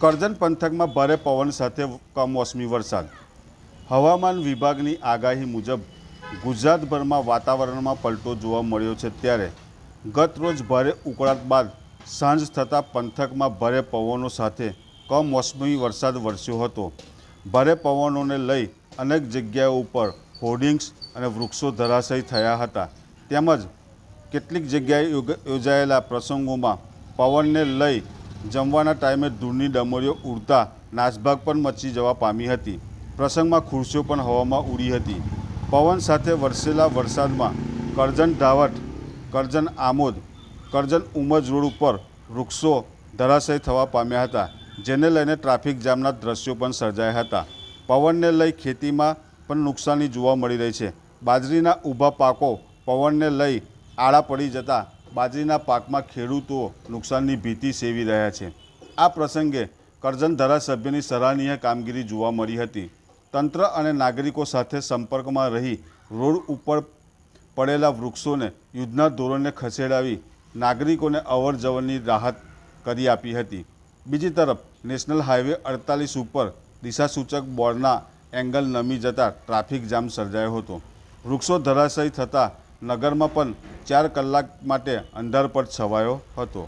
કરજણ પંથકમાં ભારે પવન સાથે કમોસમી વરસાદ. હવામાન વિભાગની આગાહી મુજબ, ગુજરાતભરમાં વાતાવરણમાં પલટો જોવા મળ્યો છે ત્યારે ગત રોજ ભારે ઉકળાટ બાદ સાંજ થતાં પંથકમાં ભારે પવનો સાથે કમોસમી વરસાદ વરસ્યો હતો. ભારે પવનોને લઈ અનેક જગ્યાઓ ઉપર હોર્ડિંગ્સ અને વૃક્ષો ધરાશયી થયા હતા. તેમજ કેટલીક જગ્યાએ યોજાયેલા પ્રસંગોમાં પવનને લઈ જમવાના ટાઈમે ધૂળની ડમરીઓ ઉડતા નાસભાગ પણ મચી જવા પામી હતી. પ્રસંગમાં ખુરશીઓ પણ હવામાં ઉડી હતી. પવન સાથે વરસેલા વરસાદમાં કરજણ ધાવટ, કરજણ આમોદ, કરજણ ઉમજ રોડ ઉપર વૃક્ષો ધરાશય થવા પામ્યા હતા, જેને લઈને ટ્રાફિક જામના દ્રશ્યો પણ સર્જાયા હતા. પવનને લઈ ખેતીમાં પણ નુકસાની જોવા મળી રહી છે. બાજરીના ઊભા પાકો પવનને લઈ આડા પડી જતા બાજરીના પાકમાં ખેડૂતો નુકસાનની ભીતિ સેવી રહ્યા છે. આ પ્રસંગે કરજણ ધારાસભ્યની સરાહનીય કામગીરી જોવા મળી હતી. તંત્ર અને નાગરિકો સાથે સંપર્કમાં રહી રોડ ઉપર પડેલા વૃક્ષોને યુદ્ધના ધોરણે ખસેડાવી નાગરિકોને અવર રાહત કરી આપી હતી. બીજી તરફ, નેશનલ હાઈવે અડતાલીસ ઉપર દિશાસૂચક બોર્ડના એંગલ નમી જતાં ટ્રાફિક જામ સર્જાયો હતો. વૃક્ષો ધરાશયી થતાં નગરમાં પણ ચાર કલાક માટે અંધારપટ છવાયો હતો.